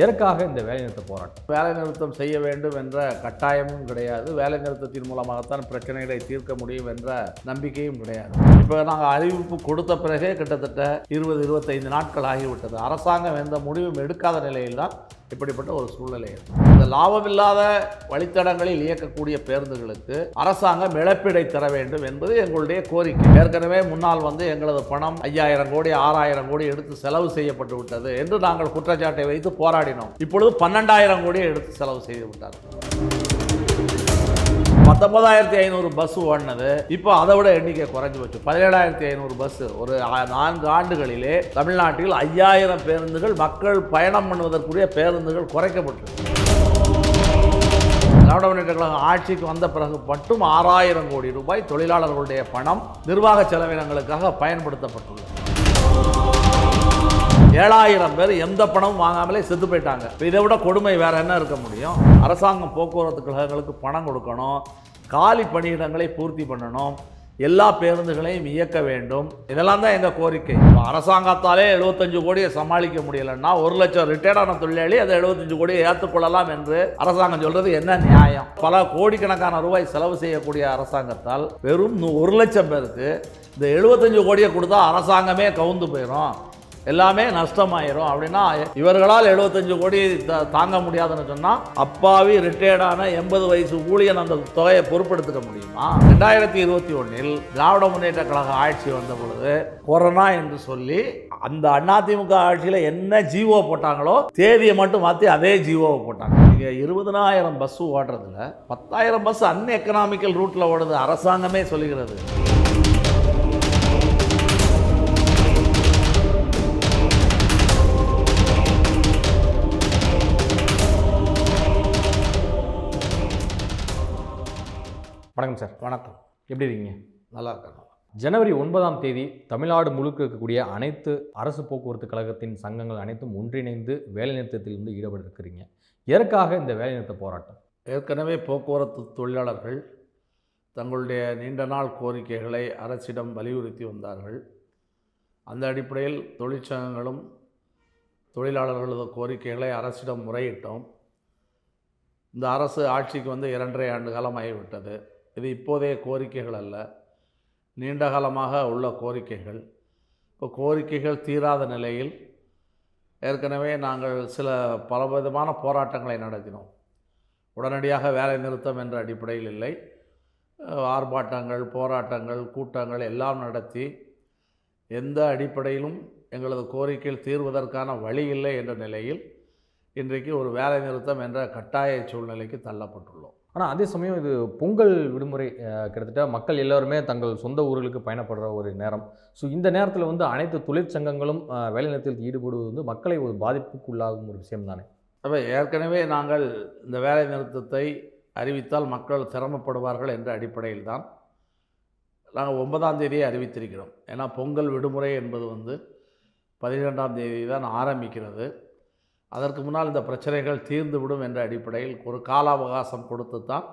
எதற்காக இந்த வேலைநிறுத்த போராட்டம்? வேலைநிறுத்தம் செய்ய வேண்டும் என்ற கட்டாயமும் கிடையாது. வேலைநிறுத்தத்தின் மூலமாகத்தான் பிரச்சனைகளை தீர்க்க முடியும் என்ற நம்பிக்கையும் கிடையாது. இப்போ நாங்கள் அறிவிப்பு கொடுத்த பிறகே கிட்டத்தட்ட இருபது இருபத்தைந்து நாட்கள் ஆகிவிட்டது. அரசாங்கம் எந்த முடிவும் எடுக்காத நிலையில் தான் இப்படிப்பட்ட ஒரு சூழ்நிலை இந்த லாபமில்லாத வழித்தடங்களில் இயக்கக்கூடிய பேருந்துகளுக்கு அரசாங்கம் இழப்பீடை தர வேண்டும் என்பது எங்களுடைய கோரிக்கை. ஏற்கனவே முன்னால் வந்து எங்களது பணம் ஐயாயிரம் கோடி ஆறாயிரம் கோடி எடுத்து செலவு செய்யப்பட்டு விட்டது என்று நாங்கள் குற்றச்சாட்டை வைத்து போராடினோம். இப்பொழுது பன்னெண்டாயிரம் கோடியை எடுத்து செலவு செய்து விட்டார்கள். பத்தொன்பதாயிரத்தி ஐநூறு பஸ் ஓடினது. இப்போ அதை விட எண்ணிக்கை குறைஞ்சு போச்சு. பதினேழாயிரத்தி ஐநூறு பஸ் ஒரு நான்கு ஆண்டுகளிலே தமிழ்நாட்டில் ஐயாயிரம் பேருந்துகள் மக்கள் பயணம் பண்ணுவதற்குரிய பேருந்துகள் குறைக்கப்பட்டிருக்கு திராவிட முன்னேற்ற கழகம் ஆட்சிக்கு வந்த பிறகு மட்டும் ஆறாயிரம் கோடி ரூபாய் தொழிலாளர்களுடைய பணம் நிர்வாக செலவினங்களுக்காக பயன்படுத்தப்பட்டுள்ளது. ஏழாயிரம் பேர் எந்த பணமும் வாங்காமலே செத்து போயிட்டாங்க. இதை விட கொடுமை வேற என்ன இருக்க முடியும்? அரசாங்கம் போக்குவரத்து கழகங்களுக்கு பணம் கொடுக்கணும். காலி பணியிடங்களை பூர்த்தி பண்ணணும். எல்லா பேருந்துகளையும் இயக்க வேண்டும். இதெல்லாம் தான் எங்கள் கோரிக்கை. இப்போ அரசாங்கத்தாலே எழுபத்தஞ்சு கோடியை சமாளிக்க முடியலன்னா ஒரு லட்சம் ரிட்டையர்டான தொழிலாளி அதை எழுபத்தஞ்சு கோடியை ஏற்றுக்கொள்ளலாம் என்று அரசாங்கம் சொல்றது என்ன நியாயம்? பல கோடிக்கணக்கான ரூபாய் செலவு செய்யக்கூடிய அரசாங்கத்தால் வெறும் நூ- ஒரு லட்சம் பேருக்கு இந்த எழுபத்தஞ்சு கோடியை கொடுத்தா அரசாங்கமே கவுந்து போயிடும் எல்லாமே நஷ்டமாயிரும். அப்படின்னா இவர்களால் எழுபத்தஞ்சு கோடி த- தாங்க முடியாதுன்னு சொன்னால் அப்பாவி ரிட்டையர்டான எண்பது வயசு ஊழியன் அந்த தொகையை பொறுப்பெடுத்துக்க முடியுமா? ரெண்டாயிரத்தி இருபத்தி ஒன்றில் திராவிட முன்னேற்ற கழக ஆட்சி வந்த பொழுது கொரோனா என்று சொல்லி அந்த அதிமுக ஆட்சியில் என்ன ஜீவோ போட்டாங்களோ தேதியை மட்டும் மாற்றி அதே ஜீவோவை போட்டாங்க. இங்கே இருபதனாயிரம் பஸ்ஸு ஓடுறதுல பத்தாயிரம் பஸ் அன் எக்கனாமிக்கல் ரூட்டில் ஓடுது. அரசாங்கமே சொல்லுகிறது. வணக்கம் சார். வணக்கம். எப்படி இருக்கீங்க? நல்லா இருக்காங்க ஜனவரி ஒன்பதாம் தேதி தமிழ்நாடு முழுக்க இருக்கக்கூடிய அனைத்து அரசு போக்குவரத்து கழகத்தின் சங்கங்கள் அனைத்தும் ஒன்றிணைந்து வேலைநிறுத்தத்திலிருந்து ஈடுபட்டிருக்கிறீங்க. எதற்காக இந்த வேலைநிறுத்த போராட்டம்? ஏற்கனவே போக்குவரத்து தொழிலாளர்கள் தங்களுடைய நீண்ட நாள் கோரிக்கைகளை அரசிடம் வலியுறுத்தி வந்தார்கள். அந்த அடிப்படையில் தொழிற்சங்கங்களும் தொழிலாளர்களது கோரிக்கைகளை அரசிடம் முறையிட்டோம். இந்த அரசு ஆட்சிக்கு வந்து இரண்டரை ஆண்டு காலம் ஆகிவிட்டது இது இப்போதைய கோரிக்கைகள் அல்ல. நீண்ட காலமாக உள்ள கோரிக்கைகள். இப்போ கோரிக்கைகள் தீராத நிலையில் ஏற்கனவே நாங்கள் சில பலவிதமான போராட்டங்களை நடத்தினோம். உடனடியாக வேலை நிறுத்தம் என்ற அடிப்படையில் இல்லை. ஆர்ப்பாட்டங்கள் போராட்டங்கள் கூட்டங்கள் எல்லாம் நடத்தி எந்த அடிப்படையிலும் எங்களது கோரிக்கைகள் தீர்வதற்கான வழி இல்லை என்ற நிலையில் இன்றைக்கு ஒரு வேலை நிறுத்தம் என்ற கட்டாய சூழ்நிலைக்கு தள்ளப்பட்டுள்ளோம். ஆனால் அதே சமயம் இது பொங்கல் விடுமுறை கிட்டத்தட்ட மக்கள் எல்லாருமே தங்கள் சொந்த ஊர்களுக்கு பயணப்படுற ஒரு நேரம். ஸோ இந்த நேரத்தில் வந்து அனைத்து தொழிற்சங்கங்களும் அஹ், வேலைநிறுத்தத்தில் ஈடுபடுவது வந்து மக்களை ஒரு பாதிப்புக்குள்ளாகும் ஒரு விஷயம் தானே? அப்போ ஏற்கனவே நாங்கள் இந்த வேலை நிறுத்தத்தை அறிவித்தால் மக்கள் சிரமப்படுவார்கள் என்ற அடிப்படையில் தான் நாங்கள் ஒன்பதாம் தேதியே அறிவித்திருக்கிறோம். ஏன்னா பொங்கல் விடுமுறை என்பது வந்து பதினெண்டாம் தேதி தான் ஆரம்பிக்கிறது. அதற்கு முன்னால் இந்த பிரச்சனைகள் தீர்ந்துவிடும் என்ற அடிப்படையில் ஒரு கால அவகாசம் கொடுத்து தான்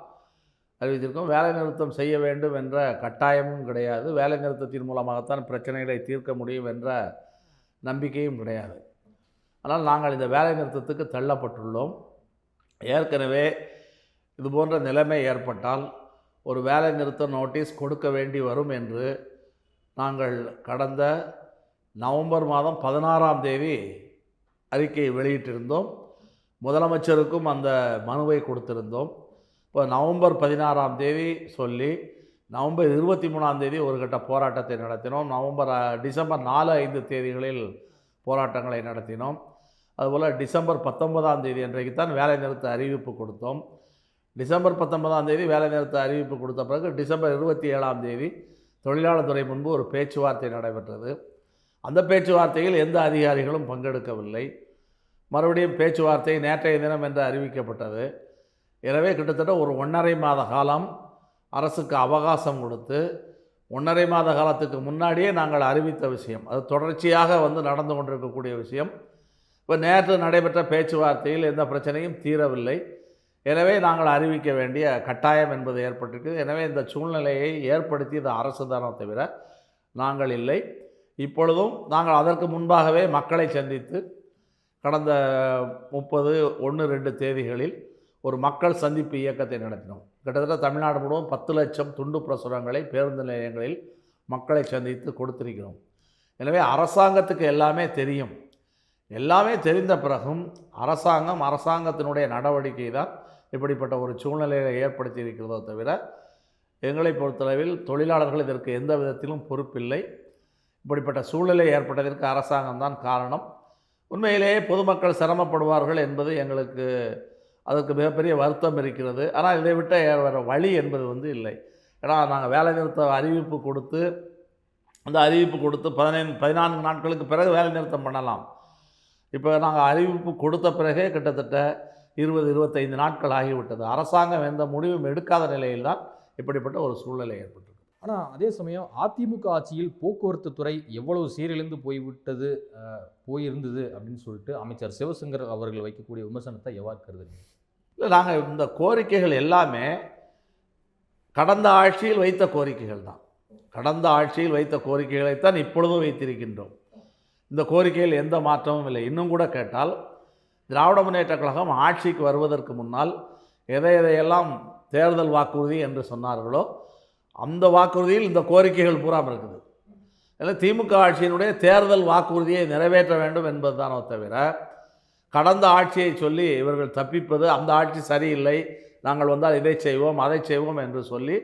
அறிவித்திருக்கோம் வேலைநிறுத்தம் செய்ய வேண்டும் என்ற கட்டாயமும் கிடையாது. வேலைநிறுத்தத்தின் மூலமாகத்தான் பிரச்சனைகளை தீர்க்க முடியும் என்ற நம்பிக்கையும் கிடையாது. ஆனால் நாங்கள் இந்த வேலைநிறுத்தத்துக்கு தள்ளப்பட்டுள்ளோம். ஏற்கனவே இது போன்ற நிலைமை ஏற்பட்டால் ஒரு வேலைநிறுத்த நோட்டீஸ் கொடுக்க வேண்டி வரும் என்று நாங்கள் கடந்த நவம்பர் மாதம் பதினாறாம் தேதி அறிக்கையை வெளியிட்டிருந்தோம். முதலமைச்சருக்கும் அந்த மனுவை கொடுத்திருந்தோம். இப்போ நவம்பர் பதினாறாம் தேதி சொல்லி நவம்பர் இருபத்தி மூணாம் தேதி ஒரு கட்ட போராட்டத்தை நடத்தினோம். நவம்பர் டிசம்பர் நாலு ஐந்து தேதிகளில் போராட்டங்களை நடத்தினோம். அதுபோல் டிசம்பர் பத்தொன்பதாம் தேதி அன்றைக்கு தான் வேலை நிறுத்த அறிவிப்பு கொடுத்தோம். டிசம்பர் பத்தொன்பதாம் தேதி வேலைநிறுத்த அறிவிப்பு கொடுத்த பிறகு டிசம்பர் இருபத்தி ஏழாம் தேதி தொழிலாளர் துறை முன்பு ஒரு பேச்சுவார்த்தை நடைபெற்றது. அந்த பேச்சுவார்த்தையில் எந்த அதிகாரிகளும் பங்கெடுக்கவில்லை. மறுபடியும் பேச்சுவார்த்தை நேற்றைய தினம் என்று அறிவிக்கப்பட்டது. எனவே கிட்டத்தட்ட ஒரு ஒன்றரை மாத காலம் அரசுக்கு அவகாசம் கொடுத்து ஒன்றரை மாத காலத்துக்கு முன்னாடியே நாங்கள் அறிவித்த விஷயம். அது தொடர்ச்சியாக வந்து நடந்து கொண்டிருக்கக்கூடிய விஷயம். இப்போ நேற்று நடைபெற்ற பேச்சுவார்த்தையில் எந்த பிரச்சனையும் தீரவில்லை. எனவே நாங்கள் அறிவிக்க வேண்டிய கட்டாயம் என்பது ஏற்பட்டிருக்கு எனவே இந்த சூழ்நிலையை ஏற்படுத்தியது அரசு தானே தவிர நாங்கள் இல்லை. இப்பொழுதும் நாங்கள் அதற்கு முன்பாகவே மக்களை சந்தித்து கடந்த முப்பது ஒன்று ரெண்டு தேதிகளில் ஒரு மக்கள் சந்திப்பு இயக்கத்தை நடத்தினோம். கிட்டத்தட்ட தமிழ்நாடு முழுவதும் பத்து லட்சம் துண்டு பிரசுரங்களை பேருந்து நிலையங்களில் மக்களை சந்தித்து கொடுத்திருக்கிறோம். எனவே அரசாங்கத்துக்கு எல்லாமே தெரியும். எல்லாமே தெரிந்த பிறகும் அரசாங்கம் அரசாங்கத்தினுடைய நடவடிக்கை தான் இப்படிப்பட்ட ஒரு சூழ்நிலையை ஏற்படுத்தி இருக்கிறதோ தவிர எங்களை பொறுத்தளவில் தொழிலாளர்கள் இதற்கு எந்த விதத்திலும் பொறுப்பில்லை. இப்படிப்பட்ட சூழ்நிலை ஏற்பட்டதற்கு அரசாங்கம் தான் காரணம். உண்மையிலேயே பொதுமக்கள் சிரமப்படுவார்கள் என்பது எங்களுக்கு அதற்கு மிகப்பெரிய வருத்தம் இருக்கிறது. ஆனால் இதை விட்ட வேறு வழி என்பது வந்து இல்லை. ஏன்னா நாங்கள் வேலை நிறுத்த அறிவிப்பு கொடுத்து அந்த அறிவிப்பு கொடுத்து பதினைந்து பதினான்கு நாட்களுக்கு பிறகு வேலை நிறுத்தம் பண்ணலாம். இப்போ நாங்கள் அறிவிப்பு கொடுத்த பிறகே கிட்டத்தட்ட இருபது இருபத்தைந்து நாட்கள் ஆகிவிட்டது. அரசாங்கம் எந்த முடிவும் எடுக்காத நிலையில்தான் இப்படிப்பட்ட ஒரு சூழ்நிலை ஏற்பட்டது ஆனால் அதே சமயம் அதிமுக ஆட்சியில் போக்குவரத்து துறை எவ்வளவு சீரழிந்து போய்விட்டது போயிருந்தது அப்படின்னு சொல்லிட்டு அமைச்சர் சிவசங்கர் அவர்கள் வைக்கக்கூடிய விமர்சனத்தை எவ்வாறு கருதுறீங்க? இல்லை நாங்கள் இந்த கோரிக்கைகள் எல்லாமே கடந்த ஆட்சியில் வைத்த கோரிக்கைகள் தான். கடந்த ஆட்சியில் வைத்த கோரிக்கைகளைத்தான் இப்பொழுதும் வைத்திருக்கின்றோம். இந்த கோரிக்கையில் எந்த மாற்றமும் இல்லை. இன்னும் கூட கேட்டால் திராவிட முன்னேற்ற கழகம் ஆட்சிக்கு வருவதற்கு முன்னால் எதை எதையெல்லாம் தேர்தல் வாக்குறுதி என்று சொன்னார்களோ அந்த வாக்குறுதியில் இந்த கோரிக்கைகள் பூரா இருக்குது. ஏன்னா திமுக ஆட்சியினுடைய தேர்தல் வாக்குறுதியை நிறைவேற்ற வேண்டும் என்பதுதானோ தவிர கடந்த ஆட்சியை சொல்லி இவர்கள் தப்பிப்பது அந்த ஆட்சி சரியில்லை நாங்கள் வந்தால் இதை செய்வோம் அதை செய்வோம் என்று சொல்லி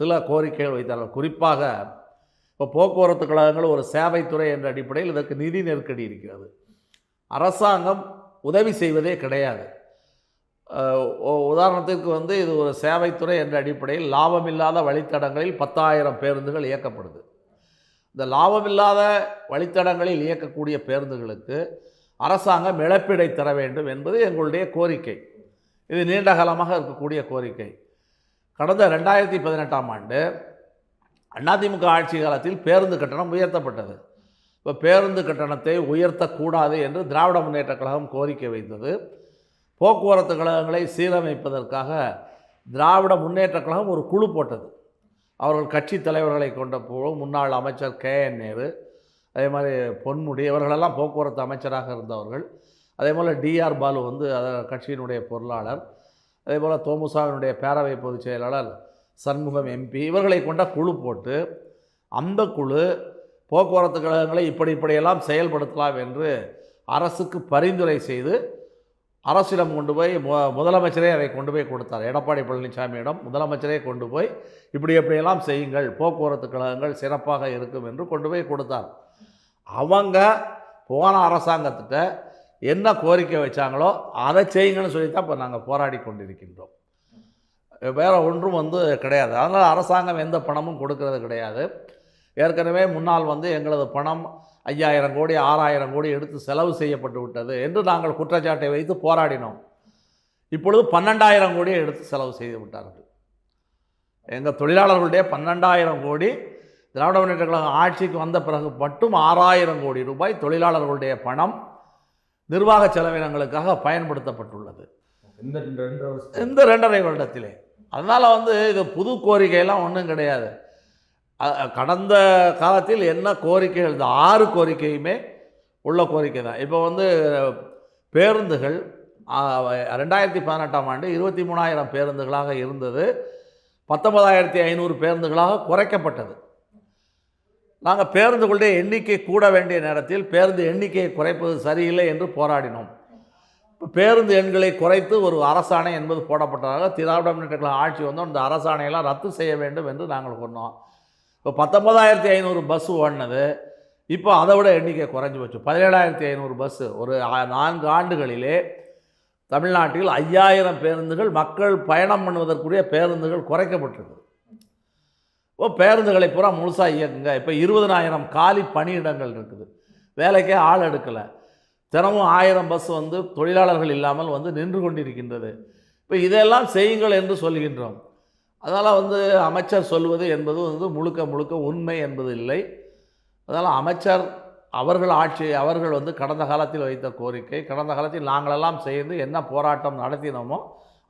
சில கோரிக்கைகள் வைத்தார்கள். குறிப்பாக இப்போ போக்குவரத்து கழகங்கள் ஒரு சேவைத்துறை என்ற அடிப்படையில் இதற்கு நிதி நெருக்கடி இருக்கிறது. அரசாங்கம் உதவி செய்வதே கிடையாது. உதாரணத்திற்கு வந்து இது ஒரு சேவைத்துறை என்ற அடிப்படையில் லாபமில்லாத வழித்தடங்களில் பத்தாயிரம் பேருந்துகள் இயக்கப்படுது. இந்த லாபமில்லாத வழித்தடங்களில் இயக்கக்கூடிய பேருந்துகளுக்கு அரசாங்கம் இழப்பீடை தர வேண்டும் என்பது எங்களுடைய கோரிக்கை. இது நீண்ட காலமாக இருக்கக்கூடிய கோரிக்கை. கடந்த ரெண்டாயிரத்தி பதினெட்டாம் ஆண்டு அதிமுக ஆட்சி காலத்தில் பேருந்து கட்டணம் உயர்த்தப்பட்டது. இப்போ பேருந்து கட்டணத்தை உயர்த்தக்கூடாது என்று திராவிட முன்னேற்றக் கழகம் கோரிக்கை வைத்தது. போக்குவரத்து கழகங்களை சீரமைப்பதற்காக திராவிட முன்னேற்ற கழகம் ஒரு குழு போட்டது. அவர்கள் கட்சி தலைவர்களை கொண்ட குழு முன்னாள் அமைச்சர் கே என் நேரு அதே மாதிரி பொன்முடி இவர்களெல்லாம் போக்குவரத்து அமைச்சராக இருந்தவர்கள். அதே போல் டிஆர் பாலு வந்து அத கட்சியினுடைய பொருளாளர். அதே போல் தோமுசாவினுடைய பேரவை பொதுச் செயலாளர் சண்முகம் எம்பி இவர்களை கொண்ட குழு போட்டு அந்த குழு போக்குவரத்து கழகங்களை இப்படி இப்படியெல்லாம் செயல்படுத்தலாம் என்று அரசுக்கு பரிந்துரை செய்து அரசிடம் கொண்டு போய் மு முதலமைச்சரே அதை கொண்டு போய் கொடுத்தார். எடப்பாடி பழனிசாமியிடம் முதலமைச்சரே கொண்டு போய் இப்படி எப்படியெல்லாம் செய்யுங்கள் போக்குவரத்து கழகங்கள் சிறப்பாக இருக்கும் என்று கொண்டு போய் கொடுத்தார். அவங்க போன அரசாங்கத்திட்ட என்ன கோரிக்கை வச்சாங்களோ அதை செய்யுங்கன்னு சொல்லி தான் இப்போ நாங்கள் போராடி கொண்டிருக்கின்றோம். வேறு ஒன்றும் வந்து கிடையாது. அதனால் அரசாங்கம் எந்த பணமும் கொடுக்கறது கிடையாது. ஏற்கனவே முன்னால் வந்து எங்களது பணம் ஐயாயிரம் கோடி ஆறாயிரம் கோடி எடுத்து செலவு செய்யப்பட்டு விட்டது என்று நாங்கள் குற்றச்சாட்டை வைத்து போராடினோம். இப்பொழுது பன்னெண்டாயிரம் கோடியை எடுத்து செலவு செய்து விட்டார்கள். எங்கள் தொழிலாளர்களுடைய பன்னெண்டாயிரம் கோடி திராவிட முன்னேற்ற கழகம் ஆட்சிக்கு வந்த பிறகு மட்டும் ஆறாயிரம் கோடி ரூபாய் தொழிலாளர்களுடைய பணம் நிர்வாக செலவினங்களுக்காக பயன்படுத்தப்பட்டுள்ளது. இந்த ரெண்டரை வருடத்திலே. அதனால் வந்து இது புது கோரிக்கையெல்லாம் ஒன்றும் கிடையாது. கடந்த காலத்தில் என்ன கோரிக்கைகள்? இந்த ஆறு கோரிக்கையுமே உள்ள கோரிக்கை தான். இப்போ வந்து பேருந்துகள் ரெண்டாயிரத்தி பதினெட்டாம் ஆண்டு இருபத்தி மூணாயிரம் பேருந்துகளாக இருந்தது. பத்தொன்பதாயிரத்தி ஐநூறு பேருந்துகளாக குறைக்கப்பட்டது. நாங்கள் பேருந்துகளுடைய எண்ணிக்கை கூட வேண்டிய நேரத்தில் பேருந்து எண்ணிக்கையை குறைப்பது சரியில்லை என்று போராடினோம். இப்போ பேருந்து எண்களை குறைத்து ஒரு அரசாணை என்பது போடப்பட்டதாக திராவிட முன்னேற்ற ஆட்சி வந்தோம். இந்த அரசாணையெல்லாம் ரத்து செய்ய வேண்டும் என்று நாங்கள் சொன்னோம் இப்போ பத்தொன்பதாயிரத்தி ஐநூறு பஸ் ஓடினது. இப்போ அதை விட எண்ணிக்கை குறைஞ்சி போச்சு. பதினேழாயிரத்தி ஐநூறு பஸ்ஸு ஒரு ஆ- நான்கு ஆண்டுகளிலே தமிழ்நாட்டில் ஐயாயிரம் பேருந்துகள் மக்கள் பயணம் பண்ணுவதற்குரிய பேருந்துகள் குறைக்கப்பட்டிருக்கு இப்போ பேருந்துகளை பூரா முழுசாக இயக்குங்க. இப்போ இருபதனாயிரம் காலி பணியிடங்கள் இருக்குது. வேலைக்கே ஆள் எடுக்கலை. தினமும் ஆயிரம் பஸ் வந்து தொழிலாளர்கள் இல்லாமல் வந்து நின்று கொண்டிருக்கின்றது. இப்போ இதெல்லாம் செய்யுங்கள் என்று சொல்கின்றோம். அதனால் வந்து அமைச்சர் சொல்வது என்பது வந்து முழுக்க முழுக்க உண்மை என்பது இல்லை. அதனால் அமைச்சர் அவர்கள் ஆட்சி அவர்கள் வந்து கடந்த காலத்தில் வைத்த கோரிக்கை கடந்த காலத்தில் நாங்களெல்லாம் சேர்ந்து என்ன போராட்டம் நடத்தினோமோ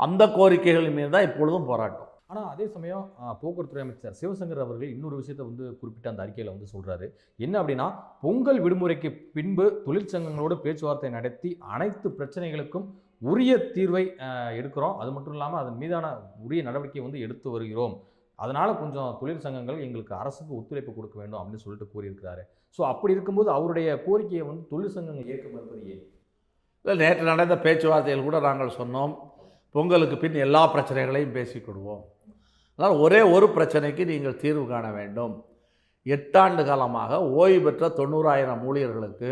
அந்த கோரிக்கைகள் மீது தான் இப்பொழுதும் போராட்டம். ஆனால் அதே சமயம் போக்குவரத்துறை அமைச்சர் சிவசங்கர் அவர்கள் இன்னொரு விஷயத்தை வந்து குறிப்பிட்ட அந்த அறிக்கையில் வந்து சொல்கிறாரு என்ன அப்படின்னா பொங்கல் விடுமுறைக்கு பின்பு தொழிற்சங்கங்களோடு பேச்சுவார்த்தை நடத்தி அனைத்து பிரச்சனைகளுக்கும் உரிய தீர்வை எடுக்கிறோம். அது மட்டும் இல்லாமல் அதன் மீதான உரிய நடவடிக்கை வந்து எடுத்து வருகிறோம். அதனால் கொஞ்சம் தொழிற்சங்கங்கள் எங்களுக்கு அரசுக்கு ஒத்துழைப்பு கொடுக்க வேண்டும் அப்படின்னு சொல்லிட்டு கூறியிருக்கிறாரு. ஸோ அப்படி இருக்கும்போது அவருடைய கோரிக்கையை வந்து தொழிற்சங்கங்கள் ஏற்க மறுப்பது ஏன்? இல்லை நேற்று நடந்த பேச்சுவார்த்தையில் கூட நாங்கள் சொன்னோம். பொங்கலுக்கு பின் எல்லா பிரச்சனைகளையும் பேசிக்கொள்வோம் அதனால் ஒரே ஒரு பிரச்சனைக்கு நீங்கள் தீர்வு காண வேண்டும். எட்டாண்டு காலமாக ஓய்வு பெற்ற தொண்ணூறாயிரம் ஊழியர்களுக்கு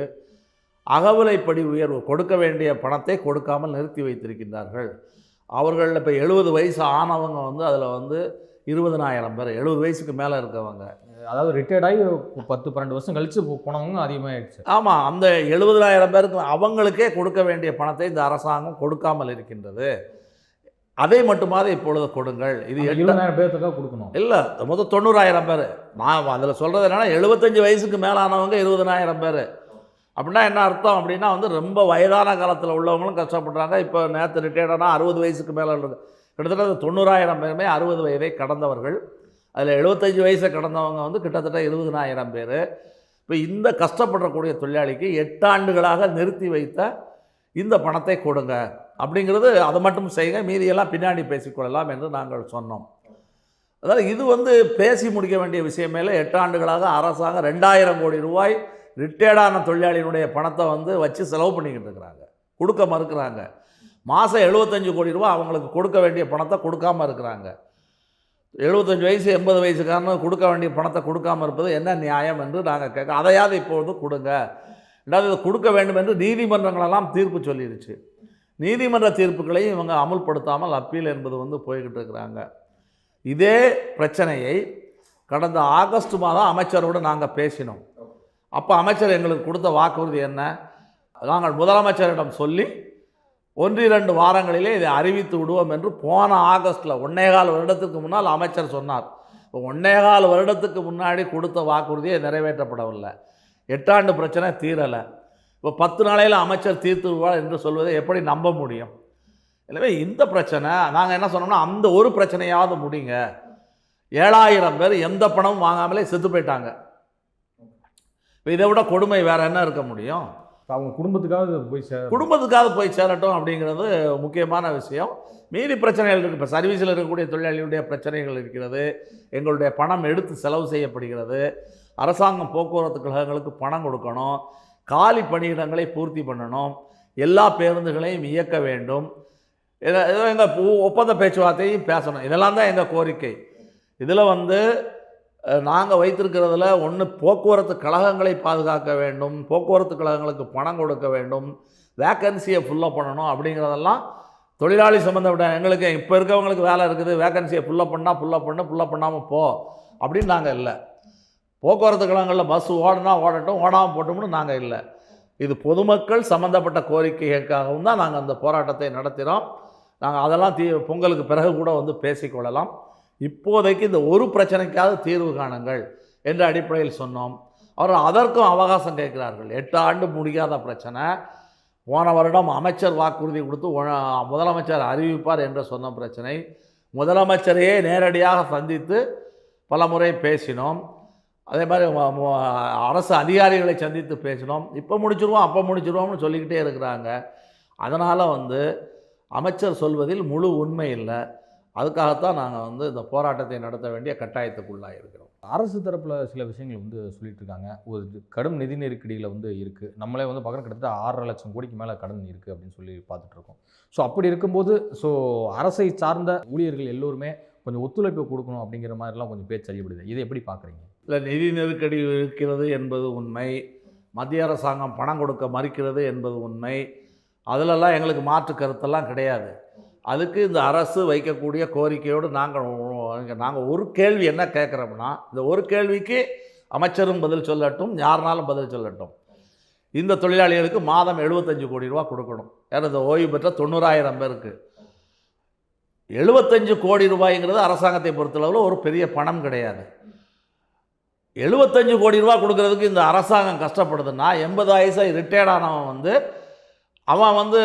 அகவிலைப்படி உயர்வு கொடுக்க வேண்டிய பணத்தை கொடுக்காமல் நிறுத்தி வைத்திருக்கின்றார்கள். அவர்கள் இப்போ எழுபது வயசு ஆனவங்க வந்து அதில் வந்து இருபதனாயிரம் பேர் எழுபது வயசுக்கு மேலே இருக்கவங்க. அதாவது ரிட்டையர்ட் ஆகி பத்து பன்னெண்டு வருஷம் கழிச்சு போ- போனவங்க அதிகமாகிடுச்சு ஆமாம் அந்த எழுபதாயிரம் பேருக்கு அவங்களுக்கே கொடுக்க வேண்டிய பணத்தை இந்த அரசாங்கம் கொடுக்காமல் இருக்கின்றது. அதை மட்டுமாவது இப்பொழுது கொடுங்கள். இது எட்டு இருபதாயிரம் பேர்த்துக்காக கொடுக்கணும். இல்லை மொத்தம் தொண்ணூறாயிரம் பேர். நான் அதில் சொல்கிறது என்னன்னா எழுபத்தஞ்சு வயசுக்கு மேலானவங்க இருபதனாயிரம் பேர். அப்படின்னா என்ன அர்த்தம் அப்படின்னா வந்து ரொம்ப வயதான காலத்தில் உள்ளவங்களும் கஷ்டப்படுறாங்க. இப்போ நேற்று ரிட்டையர்டானா அறுபது வயசுக்கு மேலே உள்ளது. கிட்டத்தட்ட தொண்ணூறாயிரம் பேருமே அறுபது வயதை கடந்தவர்கள். அதில் எழுபத்தஞ்சு வயசை கடந்தவங்க வந்து கிட்டத்தட்ட இருபதினாயிரம் பேர். இப்போ இந்த கஷ்டப்படக்கூடிய தொழிலாளிக்கு எட்டாண்டுகளாக நிறுத்தி வைத்த இந்த பணத்தை கொடுங்க. அப்படிங்கிறது அதை மட்டும் செய்யுங்க. மீதியெல்லாம் பின்னாடி பேசிக்கொள்ளலாம் என்று நாங்கள் சொன்னோம். அதாவது இது வந்து பேசி முடிக்க வேண்டிய விஷயமே இல்லை. எட்டு ஆண்டுகளாக அரசாங்கம் ரெண்டாயிரம் கோடி ரூபாய் ரிட்டையர்டான தொழிலாளியினுடைய பணத்தை வந்து வச்சு செலவு பண்ணிக்கிட்டு இருக்கிறாங்க. கொடுக்க மறுக்கிறாங்க. மாதம் எழுபத்தஞ்சு கோடி ரூபா அவங்களுக்கு கொடுக்க வேண்டிய பணத்தை கொடுக்காம இருக்கிறாங்க. எழுபத்தஞ்சு வயசு எண்பது வயசுக்காரனும் கொடுக்க வேண்டிய பணத்தை கொடுக்காம இருப்பது என்ன நியாயம் என்று நாங்கள் கேட்க அதையாவது இப்பொழுது கொடுங்க. ரெண்டாவது இதை கொடுக்க வேண்டும் என்று நீதிமன்றங்களெல்லாம் தீர்ப்பு சொல்லிடுச்சு நீதிமன்ற தீர்ப்புகளையும் இவங்க அமுல்படுத்தாமல் அப்பீல் என்பது வந்து போய்கிட்டு இருக்கிறாங்க. இதே பிரச்சனையை கடந்த ஆகஸ்ட் மாதம் அமைச்சரோடு நாங்கள் பேசினோம். அப்போ அமைச்சர் எங்களுக்கு கொடுத்த வாக்குறுதி என்ன? நாங்கள் முதலமைச்சரிடம் சொல்லி ஒன்று இரண்டு வாரங்களிலே இதை அறிவித்து விடுவோம் என்று போன ஆகஸ்ட்டில் ஒன்னேகால் வருடத்துக்கு முன்னால் அமைச்சர் சொன்னார். இப்போ ஒன்னேகால் வருடத்துக்கு முன்னாடி கொடுத்த வாக்குறுதியை நிறைவேற்றப்படவில்லை. எட்டாண்டு பிரச்சனை தீரலை. இப்போ பத்து நாளையில் அமைச்சர் தீர்த்து விடுவார் என்று சொல்வதை எப்படி நம்ப முடியும்? எனவே இந்த பிரச்சனை நாங்கள் என்ன சொன்னோம்னா அந்த ஒரு பிரச்சனையாவது முடிங்க. ஏழாயிரம் பேர் எந்த பணமும் வாங்காமலே செத்து போயிட்டாங்க. இப்போ இதை விட கொடுமை வேற என்ன இருக்க முடியும்? அவங்க குடும்பத்துக்காக போய் சேர குடும்பத்துக்காக போய் சேரட்டும் அப்படிங்கிறது முக்கியமான விஷயம். மீதி பிரச்சனைகள் இருக்குது இப்போ சர்வீஸில் இருக்கக்கூடிய தொழிலாளிகளுடைய பிரச்சனைகள் இருக்கிறது. எங்களுடைய பணம் எடுத்து செலவு செய்யப்படுகிறது. அரசாங்கம் போக்குவரத்து கழகங்களுக்கு பணம் கொடுக்கணும். காலி பணியிடங்களை பூர்த்தி பண்ணணும். எல்லா பேருந்துகளையும் இயக்க வேண்டும். எங்கள் ஒப்பந்த பேச்சுவார்த்தையும் பேசணும். இதெல்லாம் தான் எங்கள் கோரிக்கை. இதில் வந்து நாங்கள் வைத்திருக்கிறதுல ஒன்று போக்குவரத்து கழகங்களை பாதுகாக்க வேண்டும் போக்குவரத்து கழகங்களுக்கு பணம் கொடுக்க வேண்டும் வேக்கன்சியை ஃபுல்லப் பண்ணணும் அப்படிங்கிறதெல்லாம் தொழிலாளி சம்மந்தப்பட்ட எங்களுக்கு இப்போ இருக்கவங்களுக்கு வேலை இருக்குது வேக்கன்சியை ஃபுல்லப் பண்ணால் ஃபுல்லப் பண்ணு ஃபுல்லப் பண்ணாமல் போ அப்படின்னு நாங்கள் இல்லை. போக்குவரத்து கழகங்களில் பஸ் ஓடனா ஓடட்டும் ஓடாமல் போட்டோம்னு நாங்கள் இல்லை. இது பொதுமக்கள் சம்மந்தப்பட்ட கோரிக்கைகளுக்காகவும் தான் நாங்கள் அந்த போராட்டத்தை நடத்தினோம். நாங்கள் அதெல்லாம் தீ பொங்கலுக்கு பிறகு கூட வந்து பேசிக்கொள்ளலாம் இப்போதைக்கு இந்த ஒரு பிரச்சனைக்காவது தீர்வு காணுங்கள் என்ற அடிப்படையில் சொன்னோம். அவர் அதற்கும் அவகாசம் கேட்கிறார்கள். எட்டு ஆண்டு முடியாத பிரச்சனை. போன வருடம் அமைச்சர் வாக்குறுதி கொடுத்து முதலமைச்சர் அறிவிப்பார் என்று சொன்ன பிரச்சனை. முதலமைச்சரையே நேரடியாக சந்தித்து பல முறை பேசினோம். அதே மாதிரி அரசு அதிகாரிகளை சந்தித்து பேசினோம். இப்போ முடிச்சிருவோம் அப்போ முடிச்சிருவோம்னு சொல்லிக்கிட்டே இருக்கிறாங்க. அதனால் வந்து அமைச்சர் சொல்வதில் முழு உண்மை இல்லை. அதுக்காகத்தான் நாங்கள் வந்து இந்த போராட்டத்தை நடத்த வேண்டிய கட்டாயத்துக்குள்ளாக இருக்கிறோம். அரசு தரப்புல சில விஷயங்கள் வந்து சொல்லிட்டு இருக்காங்க ஒரு கடும் நிதி நெருக்கடியில் வந்து இருக்கு. நம்மளே வந்து பார்க்குற கிட்டத்தட்ட ஆறரை லட்சம் கோடிக்கு மேலே கடன் இருக்கு அப்படின்னு சொல்லி பார்த்துட்டு இருக்கோம். ஸோ அப்படி இருக்கும்போது ஸோ அரசை சார்ந்த ஊழியர்கள் எல்லோருமே கொஞ்சம் ஒத்துழைப்பு கொடுக்கணும் அப்படிங்கிற மாதிரிலாம் கொஞ்சம் பேச்சு அறியப்படுது. இதை எப்படி பார்க்குறீங்க? இல்லை நிதி நெருக்கடி இருக்கிறது என்பது உண்மை. மத்திய அரசாங்கம் பணம் கொடுக்க மறுக்கிறது என்பது உண்மை. அதிலெல்லாம் எங்களுக்கு மாற்று கருத்தெல்லாம் கிடையாது. அதுக்கு இந்த அரசு வைக்கக்கூடிய கோரிக்கையோடு நாங்கள் நாங்கள் ஒரு கேள்வி என்ன கேட்குறோம்னா இந்த ஒரு கேள்விக்கு அமைச்சரும் பதில் சொல்லட்டும் யாருனாலும் பதில் சொல்லட்டும். இந்த தொழிலாளிகளுக்கு மாதம் எழுபத்தஞ்சு கோடி ரூபா கொடுக்கணும். ஏன்னா இந்த ஓய்வு பெற்ற தொண்ணூறாயிரம் பேருக்கு. எழுபத்தஞ்சு கோடி ரூபாய்ங்கிறது அரசாங்கத்தை பொறுத்தளவில் ஒரு பெரிய பணம் கிடையாது. எழுபத்தஞ்சு கோடி ரூபா கொடுக்கறதுக்கு இந்த அரசாங்கம் கஷ்டப்படுதுன்னா எண்பது வயசாக ரிட்டையர்ட் ஆனவன் வந்து அவன் வந்து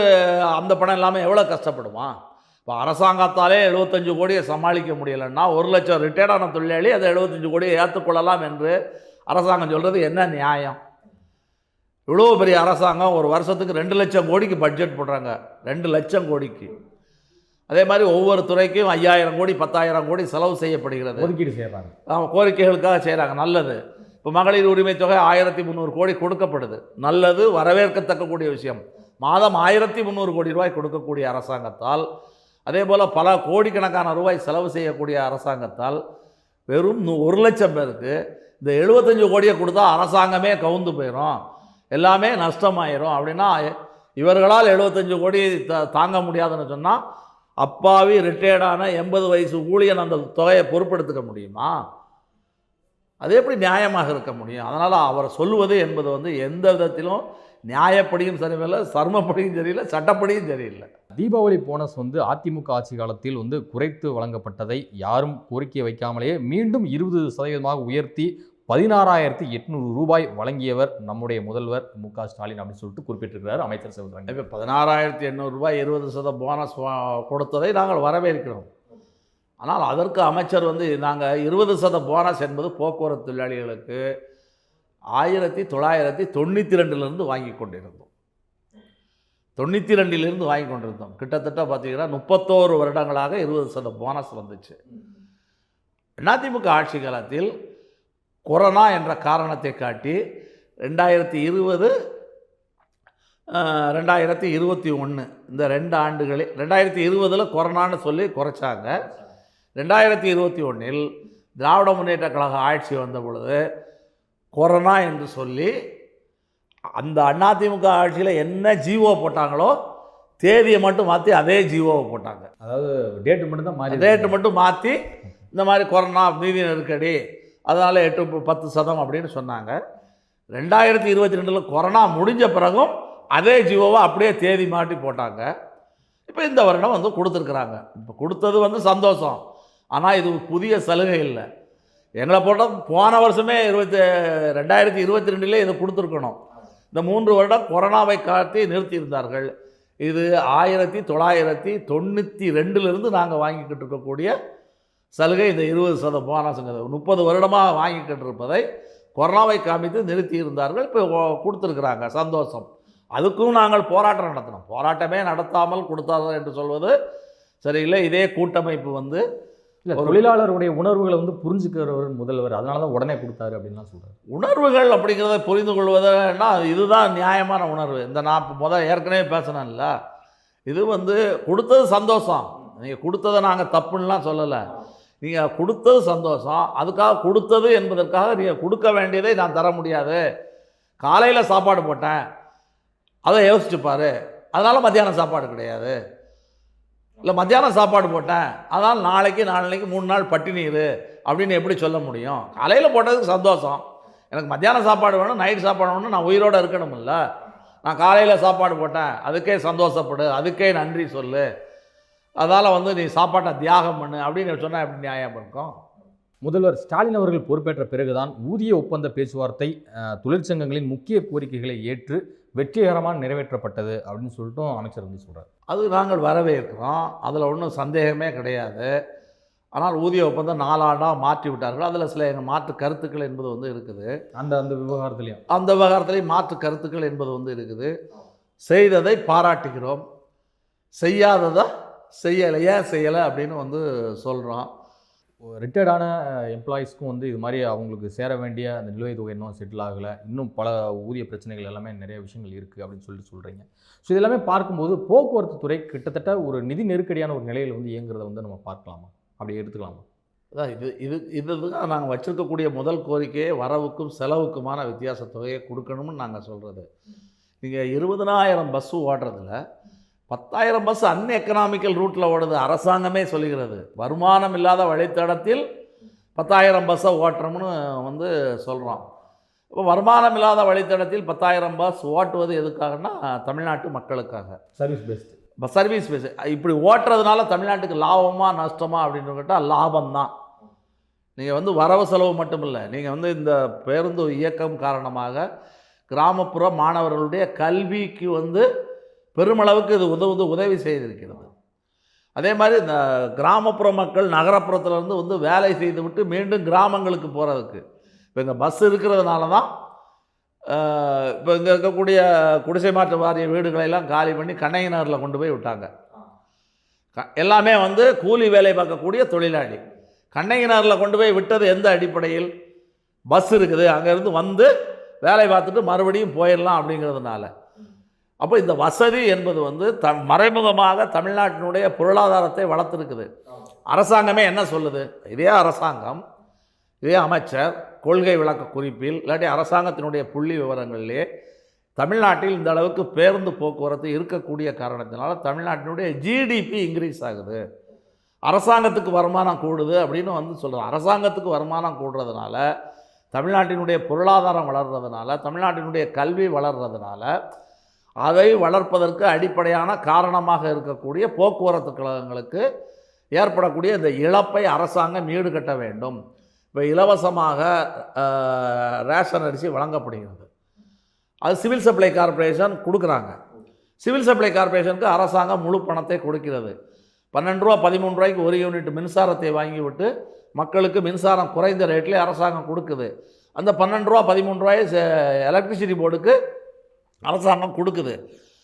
அந்த பணம் இல்லாமல் எவ்வளோ கஷ்டப்படுவான்? இப்போ அரசாங்கத்தாலே எழுபத்தஞ்சு கோடியை சமாளிக்க முடியலைன்னா ஒரு லட்சம் ரிட்டையர்டான தொழிலாளி அதை எழுபத்தஞ்சு கோடியை ஏற்றுக்கொள்ளலாம் என்று அரசாங்கம் சொல்கிறது என்ன நியாயம்? இவ்வளோ பெரிய அரசாங்கம் ஒரு வருஷத்துக்கு ரெண்டு லட்சம் கோடிக்கு பட்ஜெட் போடுறாங்க. ரெண்டு லட்சம் கோடிக்கு. அதே மாதிரி ஒவ்வொரு துறைக்கும் ஐயாயிரம் கோடி பத்தாயிரம் கோடி செலவு செய்யப்படுகிறது. ஒதுக்கீடு செய்கிறாங்க ஆமா, கோரிக்கைகளுக்காக செய்கிறாங்க நல்லது. இப்போ மகளிர் உரிமை தொகை ஆயிரத்தி முந்நூறு கோடி கொடுக்கப்படுது. நல்லது வரவேற்கத்தக்கக்கூடிய விஷயம். மாதம் ஆயிரத்தி முந்நூறு கோடி ரூபாய் கொடுக்கக்கூடிய அரசாங்கத்தால் அதே போல் பல கோடிக்கணக்கான ரூபாய் செலவு செய்யக்கூடிய அரசாங்கத்தால் வெறும் நூ- ஒரு லட்சம் பேருக்கு இந்த எழுபத்தஞ்சு கோடியை கொடுத்தா அரசாங்கமே கவுந்து போயிடும் எல்லாமே நஷ்டமாயிரும். அப்படின்னா இவர்களால் எழுபத்தஞ்சு கோடி த தாங்க முடியாதுன்னு சொன்னால் அப்பாவி ரிட்டையர்டான எண்பது வயசு ஊழியன் அந்த தொகையை பொறுப்பெடுத்துக்க முடியுமா? அது எப்படி நியாயமாக இருக்க முடியும்? அதனால் அவர் சொல்லுவது என்பது வந்து எந்த விதத்திலும் நியாயப்படியும் சரியில்லை சர்மப்படியும் சரியில்லை சட்டப்படியும் சரியில்லை. தீபாவளி போனஸ் வந்து அதிமுக ஆட்சி காலத்தில் வந்து குறைத்து வழங்கப்பட்டதை யாரும் கோரிக்கை வைக்காமலேயே மீண்டும் இருபது சதவீதமாக உயர்த்தி பதினாறாயிரத்தி எட்நூறு ரூபாய் வழங்கியவர் நம்முடைய முதல்வர் மு க ஸ்டாலின் அப்படின்னு சொல்லிட்டு குறிப்பிட்டிருக்கிறார் அமைச்சர் சிவசங்கர் இப்போ பதினாறாயிரத்தி எண்ணூறுரூபாய் இருபது சத போனஸ் கொடுத்ததை நாங்கள் வரவேற்கிறோம். ஆனால் அதற்கு அமைச்சர் வந்து நாங்கள் இருபது சத போனஸ் என்பது போக்குவரத்து தொழிலாளிகளுக்கு ஆயிரத்தி தொள்ளாயிரத்தி தொண்ணூற்றி ரெண்டுலேருந்து வாங்கி கொண்டிருந்தோம். தொண்ணூற்றி ரெண்டிலிருந்து வாங்கி கொண்டிருந்தோம். கிட்டத்தட்ட பார்த்தீங்கன்னா முப்பத்தோரு வருடங்களாக இருபது சத போனஸ் வந்துச்சு. அதிமுக ஆட்சி காலத்தில் கொரோனா என்ற காரணத்தை காட்டி ரெண்டாயிரத்தி இருபது ரெண்டாயிரத்தி இருபத்தி ஒன்று இந்த ரெண்டு ஆண்டுகளில் ரெண்டாயிரத்தி இருபதில் கொரோனான்னு சொல்லி குறைச்சாங்க. ரெண்டாயிரத்தி இருபத்தி ஒன்றில் திராவிட முன்னேற்ற கழக ஆட்சி வந்த பொழுது கொரோனா என்று சொல்லி அந்த அதிமுக ஆட்சியில் என்ன ஜீவோ போட்டாங்களோ தேதியை மட்டும் மாற்றி அதே ஜீவோவை போட்டாங்க. அதாவது டேட்டு மட்டும் தான் மாறி ரேட்டு மட்டும் மாற்றி இந்த மாதிரி கொரோனா நிதி நெருக்கடி அதனால் எட்டு பத்து சதம் அப்படின்னு சொன்னாங்க. ரெண்டாயிரத்தி இருபத்தி ரெண்டில் கொரோனா முடிஞ்ச பிறகும் அதே ஜியோவை அப்படியே தேதி மாட்டி போட்டாங்க. இப்போ இந்த வருடம் வந்து கொடுத்துருக்குறாங்க. இப்போ கொடுத்தது வந்து சந்தோஷம். ஆனால் இது புதிய சலுகை இல்லை. எங்களை போட்டால் போன வருஷமே இருபத்தி ரெண்டாயிரத்தி இருபத்தி ரெண்டுலேயே இதை கொடுத்துருக்கணும். இந்த மூன்று வருடம் கொரோனாவை காட்டி நிறுத்தியிருந்தார்கள். இது ஆயிரத்தி தொள்ளாயிரத்தி தொண்ணூற்றி ரெண்டுலேருந்து நாங்கள் வாங்கிக்கிட்டு இருக்கக்கூடிய சலுகை இந்த இருபது சத போனஸுங்கிறது முப்பது வருடமாக வாங்கிக்கிட்டு இருப்பதை கொரோனாவை காமித்து நிறுத்தி இருந்தார்கள் இப்போ கொடுத்துருக்குறாங்க. சந்தோஷம். அதுக்கும் நாங்கள் போராட்டம் நடத்தினோம் போராட்டமே நடத்தாமல் கொடுத்தார்கள் என்று சொல்வது சரியில்லை. இதே கூட்டமைப்பு வந்து இல்லை தொழிலாளருடைய உணர்வுகளை வந்து புரிஞ்சுக்கிறவர் முதல்வர். அதனால தான் உடனே கொடுத்தாரு அப்படின்லாம் சொல்றாரு. உணர்வுகள் அப்படிங்கிறத புரிந்து கொள்வதுன்னா இதுதான் நியாயமான உணர்வு. இந்த நான் இப்ப முத ஏற்கனவே பேசினேன்ல. இது வந்து கொடுத்தது சந்தோஷம். நீங்கள் கொடுத்ததை நாங்கள் தப்புன்னெலாம் சொல்லலை. நீங்கள் கொடுத்தது சந்தோஷம். அதுக்காக கொடுத்தது என்பதற்காக நீங்கள் கொடுக்க வேண்டியதை நான் தர முடியாது. காலையில் சாப்பாடு போட்டேன். அதை யோசிச்சு பாரு அதனால் மத்தியானம் சாப்பாடு கிடையாது. இல்லை மத்தியானம் சாப்பாடு போட்டேன். அதனால் நாளைக்கு நாளைக்கு மூணு நாள் பட்டினி அப்படின்னு எப்படி சொல்ல முடியும்? காலையில் போட்டதுக்கு சந்தோஷம். எனக்கு மத்தியானம் சாப்பாடு வேணும் நைட் சாப்பாடு வேணும் நான் உயிரோடு இருக்கணுமில்ல நான் காலையில் சாப்பாடு போட்டேன். அதுக்கே சந்தோஷப்படு அதுக்கே நன்றி சொல்லு. அதால் வந்து நீ சாப்பாட்டை தியாகம் பண்ணு அப்படின்னு சொன்னால் எப்படி நியாயம் இருக்கும்? முதல்வர் ஸ்டாலின் அவர்கள் பொறுப்பேற்ற பிறகுதான் ஊதிய ஒப்பந்த பேச்சுவார்த்தை தொழிற்சங்கங்களின் முக்கிய கோரிக்கைகளை ஏற்று வெற்றிகரமாக நிறைவேற்றப்பட்டது அப்படின்னு சொல்லிட்டும் அமைச்சர் வந்து சொல்றாரு. அது நாங்கள் வரவேற்கிறோம். அதில் ஒன்றும் சந்தேகமே கிடையாது. ஆனால் ஊதிய ஒப்பந்தம் நாலாண்டாக மாற்றி விட்டார்கள். அதில் சில எங்கள் மாற்று கருத்துக்கள் என்பது வந்து இருக்குது. அந்த அந்த விவகாரத்துலையும். அந்த விவகாரத்திலையும் மாற்று கருத்துக்கள் என்பது வந்து இருக்குது. செய்ததை பாராட்டுகிறோம். செய்யாததை செய்யலை. ஏன் செய்யலை அப்படின்னு வந்து சொல்கிறோம் ரிட்டையர்டான எம்ப்ளாயீஸ்க்கும் வந்து இது மாதிரி அவங்களுக்கு சேர வேண்டிய அந்த நிலுவைத் தொகை இன்னும் செட்டில் ஆகலை. இன்னும் பல ஊதிய பிரச்சனைகள் எல்லாமே நிறைய விஷயங்கள் இருக்குது அப்படின்னு சொல்லிட்டு சொல்கிறீங்க ஸோ இதெல்லாமே பார்க்கும்போது போக்குவரத்து துறை கிட்டத்தட்ட ஒரு நிதி நெருக்கடியான ஒரு நிலையில் வந்து இயங்குறத வந்து நம்ம பார்க்கலாமா? அப்படி எடுத்துக்கலாமா? அதான் இது இது இதுதான் நாங்கள் வச்சுருக்கக்கூடிய முதல் கோரிக்கையே வரவுக்கும் செலவுக்குமான வித்தியாச தொகையை கொடுக்கணும்னு நாங்கள் சொல்கிறது நீங்கள் இருபதனாயிரம் பஸ்ஸு ஓடுறதில் பத்தாயிரம் பஸ் அன் எக்கனாமிக்கல் ரூட்டில் ஓடுது. அரசாங்கமே சொல்லுகிறது. வருமானம் இல்லாத வழித்தடத்தில் பத்தாயிரம் பஸ்ஸை ஓட்டுறோம்னு வந்து சொல்கிறோம் இப்போ வருமானம் இல்லாத வழித்தடத்தில் பத்தாயிரம் பஸ் ஓட்டுவது எதுக்காகன்னா தமிழ்நாட்டு மக்களுக்காக. சர்வீஸ் பெஸ்ட் இப்போ சர்வீஸ் பேஸ் இப்படி ஓட்டுறதுனால தமிழ்நாட்டுக்கு லாபமா நஷ்டமா அப்படின்னு கேட்டால் லாபம் தான் நீங்கள் வந்து வரவு செலவு மட்டும் இல்லை நீங்கள் வந்து இந்த பேருந்து இயக்கம் காரணமாக கிராமப்புற மாணவர்களுடைய கல்விக்கு வந்து பெருமளவுக்கு இது உதவுது உதவி செய்திருக்கிறது. அதே மாதிரி இந்த கிராமப்புற மக்கள் நகரப்புறத்துலேருந்து வந்து வேலை செய்து விட்டு மீண்டும் கிராமங்களுக்கு போகிறதுக்கு இப்போ இங்கே பஸ் இருக்கிறதுனால தான் இப்போ இங்கே இருக்கக்கூடிய குடிசை மாற்று வாரிய வீடுகளை எல்லாம் காலி பண்ணி கண்ணகி நகரில் கொண்டு போய் விட்டாங்க. க- எல்லாமே வந்து கூலி வேலை பார்க்கக்கூடிய தொழிலாளி. கண்ணகி நகரில் கொண்டு போய் விட்டது எந்த அடிப்படையில்? பஸ் இருக்குது அங்கேருந்து வந்து வேலை பார்த்துட்டு மறுபடியும் போயிடலாம் அப்படிங்கிறதுனால. அப்போ இந்த வசதி என்பது வந்து த மறைமுகமாக தமிழ்நாட்டினுடைய பொருளாதாரத்தை வளர்த்துருக்குது. அரசாங்கமே என்ன சொல்லுது? இதே அரசாங்கம் இதே அமைச்சர் கொள்கை விளக்க குறிப்பில் இல்லாட்டி அரசாங்கத்தினுடைய புள்ளி விவரங்களிலே தமிழ்நாட்டில் இந்த அளவுக்கு பேருந்து போக்குவரத்து இருக்கக்கூடிய காரணத்தினால தமிழ்நாட்டினுடைய ஜிடிபி இன்க்ரீஸ் ஆகுது. அரசாங்கத்துக்கு வருமானம் கூடுது அப்படின்னு வந்து சொல்கிறோம் அரசாங்கத்துக்கு வருமானம் கூடுறதுனால தமிழ்நாட்டினுடைய பொருளாதாரம் வளர்றதுனால தமிழ்நாட்டினுடைய கல்வி வளர்றதுனால அதை வளர்ப்பதற்கு அடிப்படையான காரணமாக இருக்கக்கூடிய போக்குவரத்து கழகங்களுக்கு ஏற்படக்கூடிய இந்த இழப்பை அரசாங்கம் ஈடுகட்ட வேண்டும். இப்போ இலவசமாக ரேஷன் அரிசி வழங்கப்படுகிறது. அது சிவில் சப்ளை கார்ப்பரேஷன் கொடுக்குறாங்க. சிவில் சப்ளை கார்ப்பரேஷனுக்கு அரசாங்கம் முழு பணத்தை கொடுக்கிறது. பன்னெண்டு ரூபா பதிமூணு ரூபாய்க்கு ஒரு யூனிட் மின்சாரத்தை வாங்கிவிட்டு மக்களுக்கு மின்சாரம் குறைந்த ரேட்லேயே அரசாங்கம் கொடுக்குது. அந்த பன்னெண்டு ரூபா பதிமூணு ரூபாயை எலக்ட்ரிசிட்டி போர்டுக்கு அரசாங்கம் கொடுக்குது.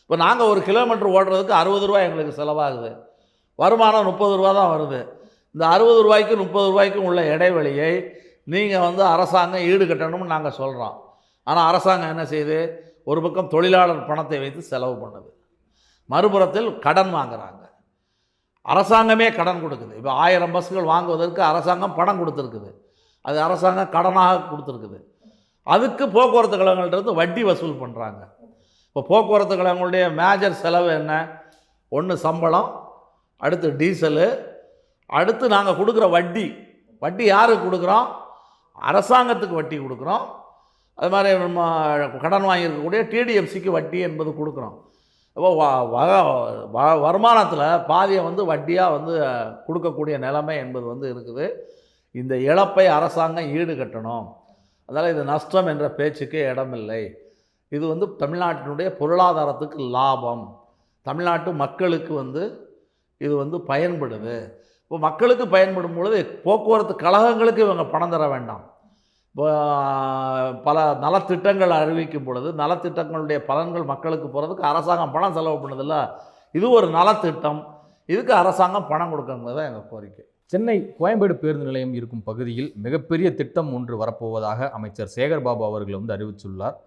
இப்போ நாங்கள் ஒரு கிலோமீட்டர் ஓடுறதுக்கு அறுபது ரூபா எங்களுக்கு செலவாகுது. வருமானம் முப்பது ரூபா தான் வருது. இந்த அறுபது ரூபாய்க்கு முப்பது ரூபாய்க்கும் உள்ள இடைவெளியை நீங்கள் வந்து அரசாங்கம் ஈடுகட்டணும்னு நாங்கள் சொல்கிறோம் ஆனால் அரசாங்கம் என்ன செய்யுது ஒரு பக்கம் தொழிலாளர் பணத்தை வைத்து செலவு பண்ணுது. மறுபுறத்தில் கடன் வாங்குகிறாங்க அரசாங்கமே கடன் கொடுக்குது. இப்போ ஆயிரம் பஸ்கள் வாங்குவதற்கு அரசாங்கம் பணம் கொடுத்துருக்குது. அது அரசாங்கம் கடனாக கொடுத்துருக்குது. அதுக்கு போக்குவரத்து கழகங்கள்ட்ட வட்டி வசூல் பண்ணுறாங்க இப்போ போக்குவரத்து கழகங்களுடைய மேஜர் செலவு என்ன? ஒன்று சம்பளம் அடுத்து டீசலு அடுத்து நாங்கள் கொடுக்குற வட்டி. வட்டி யாருக்கு கொடுக்குறோம்? அரசாங்கத்துக்கு வட்டி கொடுக்குறோம். அது மாதிரி நம்ம கடன் வாங்கியிருக்கக்கூடிய டிடிஎஃப்சிக்கு வட்டி என்பது கொடுக்குறோம். அப்போ வ- வ- வருமானத்தில் பாதியை வந்து வட்டியாக வந்து கொடுக்கக்கூடிய நிலைமை என்பது வந்து இருக்குது. இந்த இழப்பை அரசாங்கம் ஈடு கட்டணும் அதனால் இது நஷ்டம் என்ற பேச்சுக்கே இடமில்லை. இது வந்து தமிழ்நாட்டினுடைய பொருளாதாரத்துக்கு லாபம். தமிழ்நாட்டு மக்களுக்கு வந்து இது வந்து பயன்படுது. இப்போ மக்களுக்கு பயன்படும் பொழுது போக்குவரத்து கழகங்களுக்கு இவங்க பணம் தர வேண்டாம். இப்போ பல நலத்திட்டங்கள் அறிவிக்கும் பொழுது நலத்திட்டங்களுடைய பலன்கள் மக்களுக்கு போகிறதுக்கு அரசாங்கம் பணம் செலவு பண்ணுதில்ல? இது ஒரு நலத்திட்டம். இதுக்கு அரசாங்கம் பணம் கொடுக்கணுங்கிறது தான் எங்கள் கோரிக்கை. சென்னை கோயம்பேடு பேருந்து நிலையம் இருக்கும் பகுதியில் மிகப்பெரிய திட்டம் ஒன்று வரப்போவதாக அமைச்சர் சேகர்பாபு அவர்கள் வந்து அறிவித்துள்ளார்.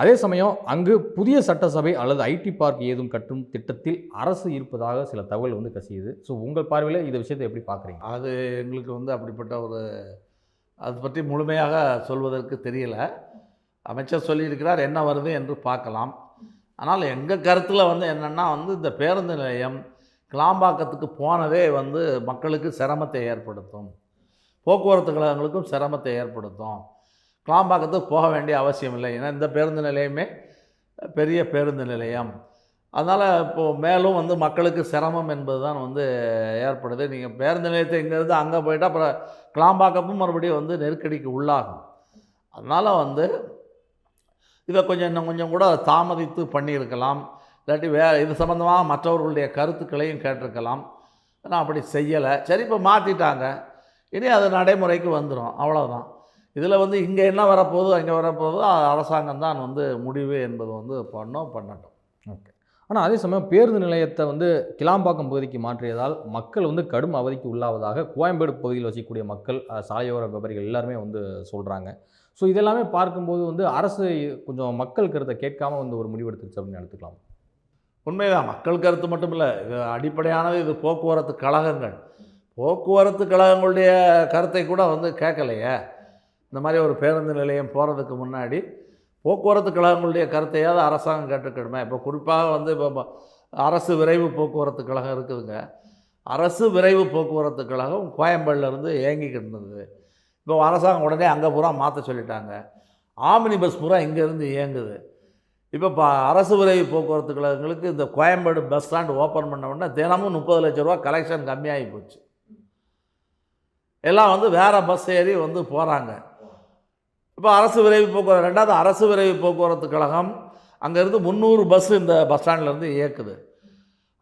அதே சமயம் அங்கு புதிய சட்டசபை அல்லது ஐடி பார்க் ஏதும் கட்டும் திட்டத்தில் அரசு இருப்பதாக சில தகவல் வந்து கசியுது. ஸோ உங்கள் பார்வையில் இந்த விஷயத்தை எப்படி பார்க்குறீங்க? அது எங்களுக்கு வந்து அப்படிப்பட்ட ஒரு அது பற்றி முழுமையாக சொல்வதற்கு தெரியல. அமைச்சர் சொல்லியிருக்கிறார் என்ன வருது என்று பார்க்கலாம். ஆனால் எங்கள் கருத்தில் வந்து என்னென்னா வந்து இந்த பேருந்து நிலையம் கிளாம்பாக்கத்துக்கு போனதே வந்து மக்களுக்கு சிரமத்தை ஏற்படுத்தும். போக்குவரத்து கழகங்களுக்கும் சிரமத்தை ஏற்படுத்தும். கிளாம்பாக்கத்துக்கு போக வேண்டிய அவசியம் இல்லை. ஏன்னா இந்த பேருந்து நிலையமே பெரிய பேருந்து நிலையம். அதனால் இப்போது மேலும் வந்து மக்களுக்கு சிரமம் என்பது தான் வந்து ஏற்படுது. நீங்கள் பேருந்து நிலையத்தை இங்கேருந்து அங்கே போயிட்டால் அப்புறம் கிளாம்பாக்கமும் மறுபடியும் வந்து நெருக்கடிக்கு உள்ளாகும். அதனால் வந்து இதை கொஞ்சம் இன்னும் கொஞ்சம் கூட தாமதித்து பண்ணியிருக்கலாம். இல்லாட்டி வே இது சம்மந்தமாக மற்றவர்களுடைய கருத்துக்களையும் கேட்டிருக்கலாம். நான் அப்படி செய்யலை. சரி இப்போ மாற்றிட்டாங்க இனி அது நடைமுறைக்கு வந்துடும் அவ்வளோதான் இதில் வந்து இங்கே என்ன வரப்போகுது அங்கே வரப்போகுதோ அரசாங்கம் தான் வந்து முடிவு என்பது வந்து பண்ணோம் பண்ணட்டும். ஓகே. ஆனால் அதே சமயம் பேருந்து நிலையத்தை வந்து கிளாம்பாக்கம் பகுதிக்கு மாற்றியதால் மக்கள் வந்து கடும் அவதிக்கு உள்ளாவதாக கோயம்பேடு பகுதியில் வசிக்கக்கூடிய மக்கள் சாலையோர வியாபாரிகள் எல்லாருமே வந்து சொல்கிறாங்க ஸோ இதெல்லாமே பார்க்கும்போது வந்து அரசு கொஞ்சம் மக்கள் கருத்தை கேட்காம வந்து ஒரு முடிவு எடுத்துருச்சு அப்படின்னு எடுத்துக்கலாம். உண்மைதான். மக்கள் கருத்து மட்டும் இல்லை இது அடிப்படையானது இது போக்குவரத்து கழகங்கள். போக்குவரத்து கழகங்களுடைய கருத்தை கூட வந்து கேட்கலையே. இந்த மாதிரி ஒரு பேருந்து நிலையம் போகிறதுக்கு முன்னாடி போக்குவரத்து கழகங்களுடைய கருத்தையாவது அரசாங்கம் கேட்டுக்கணுமே. இப்போ குறிப்பாக வந்து இப்போ அரசு விரைவு போக்குவரத்து கழகம் இருக்குதுங்க. அரசு விரைவு போக்குவரத்து கழகம் கோயம்பேடுலேருந்து இயங்கிக்கிட்டு இருந்தது. இப்போ அரசாங்கம் உடனே அங்கே பூரா மாற்ற சொல்லிட்டாங்க. ஆமினி பஸ் பூரா இங்கேருந்து இயங்குது. இப்போ ப அரசு விரைவு போக்குவரத்து கழகங்களுக்கு இந்த கோயம்பேடு பஸ் ஸ்டாண்ட் ஓப்பன் பண்ண உடனே தினமும் முப்பது லட்ச ரூபா கலெக்ஷன் கம்மியாகி போச்சு. எல்லாம் வந்து வேறு பஸ் ஏறி வந்து போகிறாங்க இப்போ அரசு விரைவு போக்குவரத்து ரெண்டாவது அரசு விரைவு போக்குவரத்து கழகம் அங்கேருந்து முந்நூறு பஸ் இந்த பஸ் ஸ்டாண்ட்லேருந்து இயக்குது.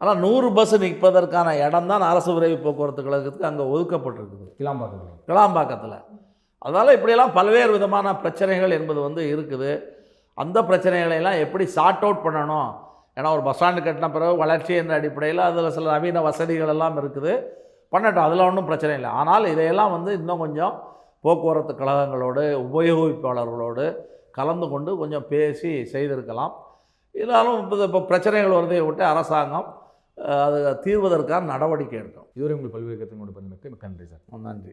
ஆனால் நூறு பஸ் நிற்பதற்கான இடம் தான் அரசு விரைவு போக்குவரத்து கழகத்துக்கு அங்கே ஒதுக்கப்பட்டிருக்குது. கிளாம்பாக்கம் கிளாம்பாக்கத்தில். அதனால் இப்படியெல்லாம் பல்வேறு விதமான பிரச்சனைகள் என்பது வந்து இருக்குது. அந்த பிரச்சனைகளை எல்லாம் எப்படி சார்ட் அவுட் பண்ணணும்? ஏன்னா ஒரு பஸ் ஸ்டாண்டு கட்டின பிறகு வளர்ச்சி என்ற அடிப்படையில் அதில் சில நவீன வசதிகள் எல்லாம் இருக்குது. பண்ணட்டும் அதில் ஒன்றும் பிரச்சனை இல்லை. ஆனால் இதையெல்லாம் வந்து இன்னும் கொஞ்சம் போக்குவரத்து கழகங்களோடு உபயோகிப்பாளர்களோடு கலந்து கொண்டு கொஞ்சம் பேசி செய்திருக்கலாம். இருந்தாலும் இப்போ இப்போ பிரச்சனைகள் வருதையை விட்டு அரசாங்கம் அது தீர்வதற்கான நடவடிக்கை எடுக்கும். இதுவரை உங்கள் பல்வேறு கொண்டு பதிலுக்கு நன்றி சார். நன்றி.